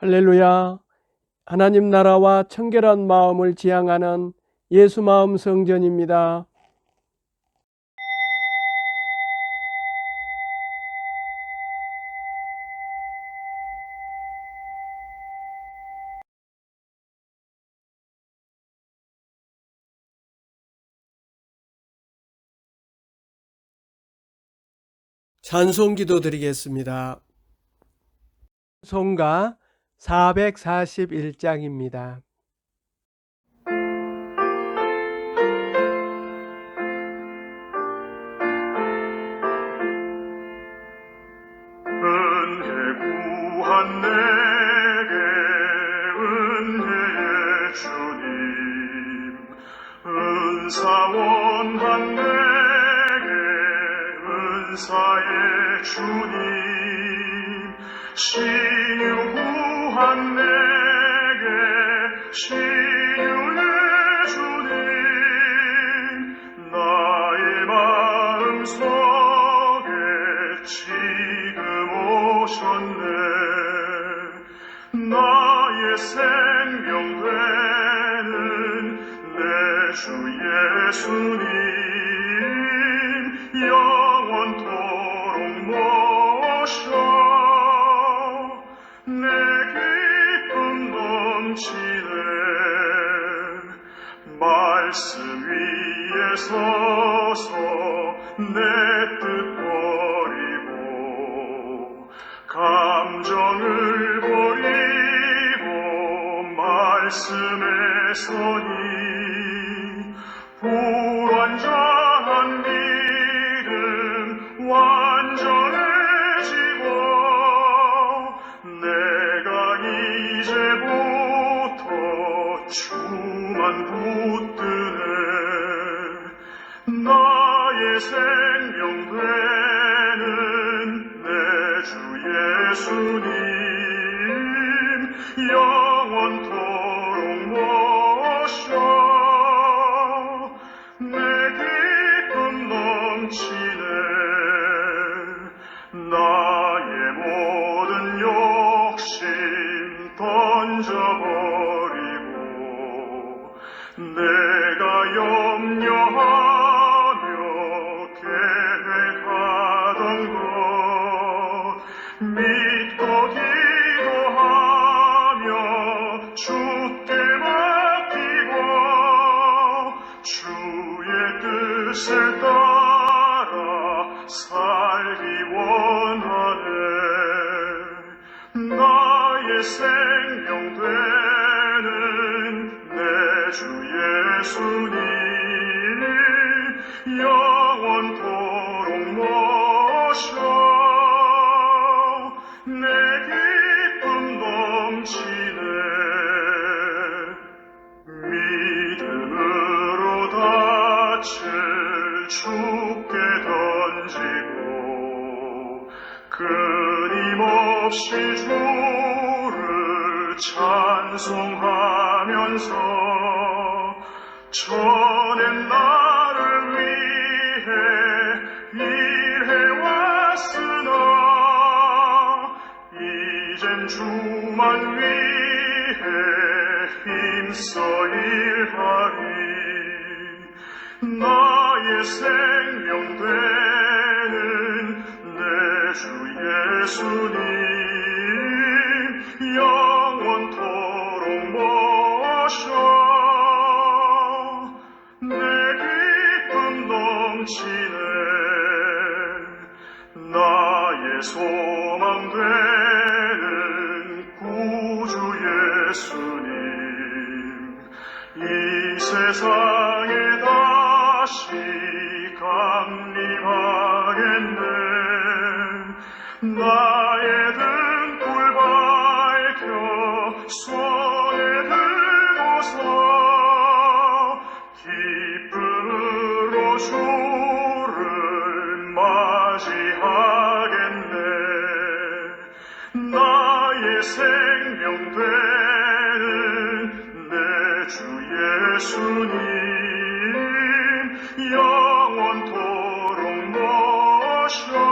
할렐루야. 하나님 나라와 청결한 마음을 지향하는 예수 마음 성전입니다. 찬송 기도 드리겠습니다. 송가 441장입니다. 사의 주님 신유 man 서서 내 뜻버리고 감정을 버리고 말씀에 서니 없이 주를 찬송하면서 전엔 나를 위해 일해왔으나 이젠 주만 위해 힘써 your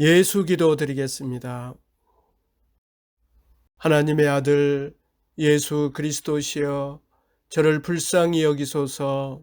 예수 기도 드리겠습니다. 하나님의 아들 예수 그리스도시여 저를 불쌍히 여기소서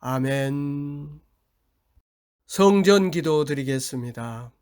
아멘. 성전 기도 드리겠습니다.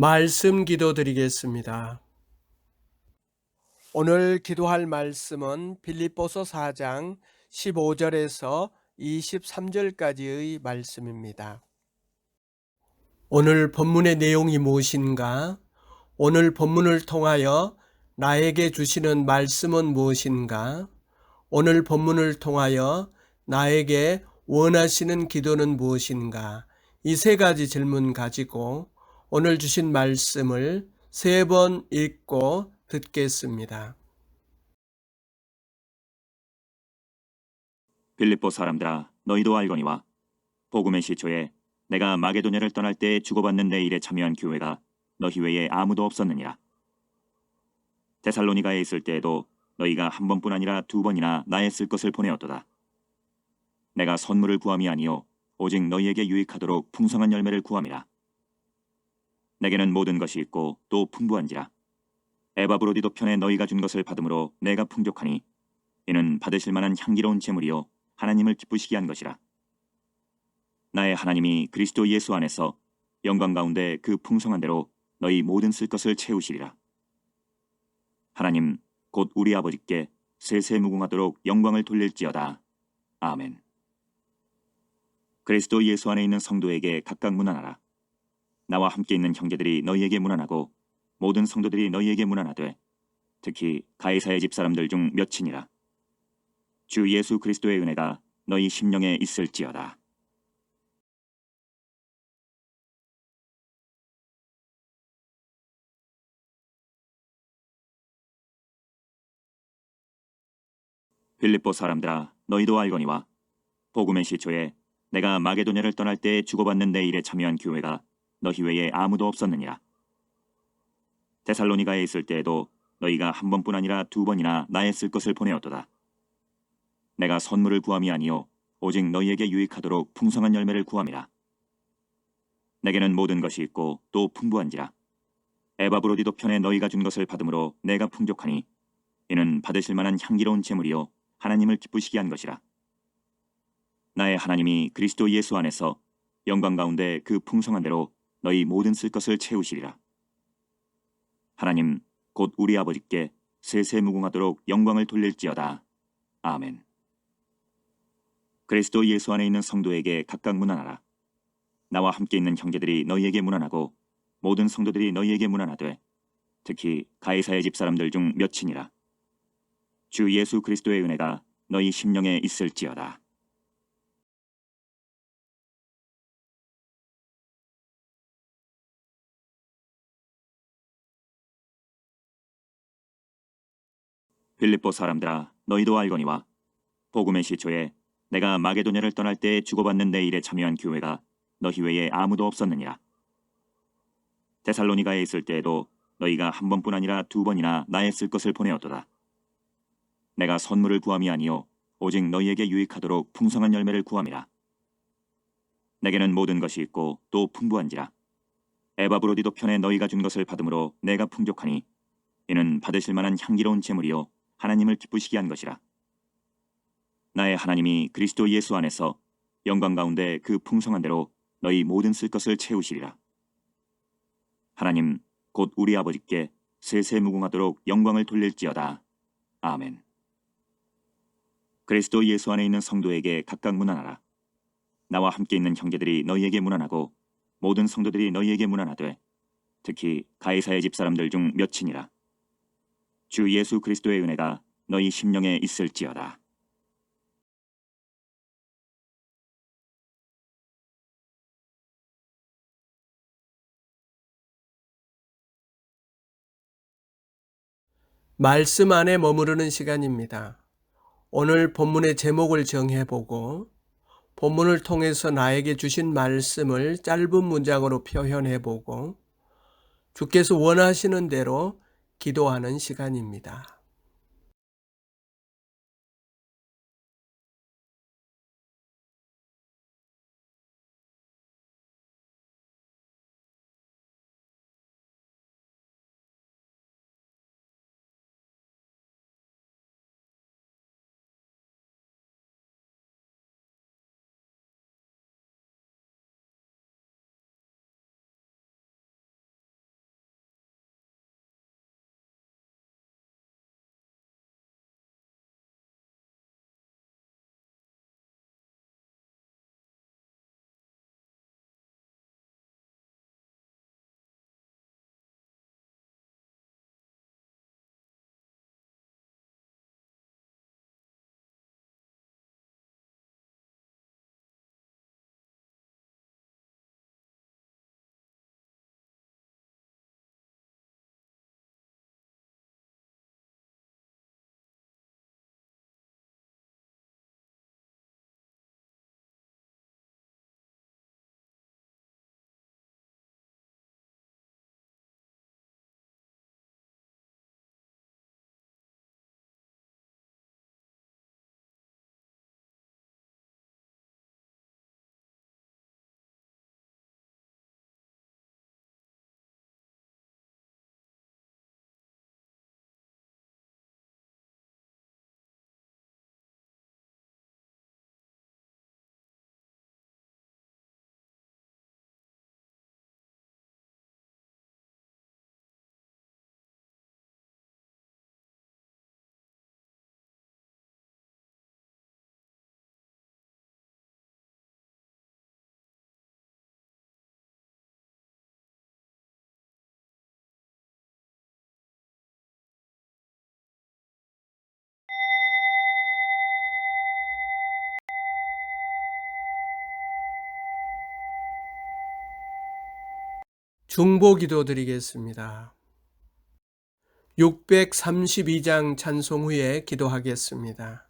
말씀 기도 드리겠습니다. 오늘 기도할 말씀은 빌립보서 4장 15절에서 23절까지의 말씀입니다. 오늘 본문의 내용이 무엇인가? 오늘 본문을 통하여 나에게 주시는 말씀은 무엇인가? 오늘 본문을 통하여 나에게 원하시는 기도는 무엇인가? 이 세 가지 질문 가지고 오늘 주신 말씀을 세 번 읽고 듣겠습니다. 빌립보 사람들아 너희도 알거니와 복음의 시초에 내가 마게도냐를 떠날 때 주고받는 내 일에 참여한 교회가 너희 외에 아무도 없었느니라. 데살로니가에 있을 때에도 너희가 한 번뿐 아니라 두 번이나 나의 쓸 것을 보내었도다. 내가 선물을 구함이 아니요 오직 너희에게 유익하도록 풍성한 열매를 구함이라 내게는 모든 것이 있고 또 풍부한지라 에바브로디도 편에 너희가 준 것을 받음으로 내가 풍족하니 이는 받으실 만한 향기로운 제물이요 하나님을 기쁘시게 한 것이라. 나의 하나님이 그리스도 예수 안에서 영광 가운데 그 풍성한 대로 너희 모든 쓸 것을 채우시리라. 하나님 곧 우리 아버지께 세세무궁하도록 영광을 돌릴지어다. 아멘. 그리스도 예수 안에 있는 성도에게 각각 문안하라. 나와 함께 있는 형제들이 너희에게 문안하고 모든 성도들이 너희에게 문안하되 특히 가이사의 집 사람들 중 몇이니라. 주 예수 그리스도의 은혜가 너희 심령에 있을지어다. 빌립보 사람들아 너희도 알거니와 복음의 시초에 내가 마게도냐를 떠날 때 주고받는 내 일에 참여한 교회가 너희 외에 아무도 없었느니라. 데살로니가에 있을 때에도 너희가 한 번뿐 아니라 두 번이나 나의 쓸 것을 보내었도다. 내가 선물을 구함이 아니요 오직 너희에게 유익하도록 풍성한 열매를 구함이라. 내게는 모든 것이 있고 또 풍부한지라. 에바브로디도 편에 너희가 준 것을 받음으로 내가 풍족하니 이는 받으실 만한 향기로운 제물이요 하나님을 기쁘시게 한 것이라. 나의 하나님이 그리스도 예수 안에서 영광 가운데 그 풍성한 대로 너희 모든 쓸 것을 채우시리라. 하나님 곧 우리 아버지께 세세무궁하도록 영광을 돌릴지어다. 아멘. 그리스도 예수 안에 있는 성도에게 각각 문안하라. 나와 함께 있는 형제들이 너희에게 문안하고 모든 성도들이 너희에게 문안하되 특히 가이사의 집 사람들 중 몇이니라. 주 예수 그리스도의 은혜가 너희 심령에 있을지어다. 빌립보 사람들아 너희도 알거니와 복음의 시초에 내가 마게도냐를 떠날 때 주고받는 내 일에 참여한 교회가 너희 외에 아무도 없었느니라. 데살로니가에 있을 때에도 너희가 한 번뿐 아니라 두 번이나 나의 쓸 것을 보내었도다. 내가 선물을 구함이 아니요 오직 너희에게 유익하도록 풍성한 열매를 구함이라. 내게는 모든 것이 있고 또 풍부한지라. 에바브로디도 편에 너희가 준 것을 받음으로 내가 풍족하니 이는 받으실 만한 향기로운 제물이요 하나님을 기쁘시게 한 것이라. 나의 하나님이 그리스도 예수 안에서 영광 가운데 그 풍성한 대로 너희 모든 쓸 것을 채우시리라. 하나님 곧 우리 아버지께 세세무궁하도록 영광을 돌릴지어다. 아멘. 그리스도 예수 안에 있는 성도에게 각각 문안하라. 나와 함께 있는 형제들이 너희에게 문안하고 모든 성도들이 너희에게 문안하되 특히 가이사의 집 사람들 중 몇이니라. 주 예수 그리스도의 은혜가 너희 심령에 있을지어다. 말씀 안에 머무르는 시간입니다. 오늘 본문의 제목을 정해보고 본문을 통해서 나에게 주신 말씀을 짧은 문장으로 표현해보고 주께서 원하시는 대로 기도하는 시간입니다. 중보 기도 드리겠습니다. 632장 찬송 후에 기도하겠습니다.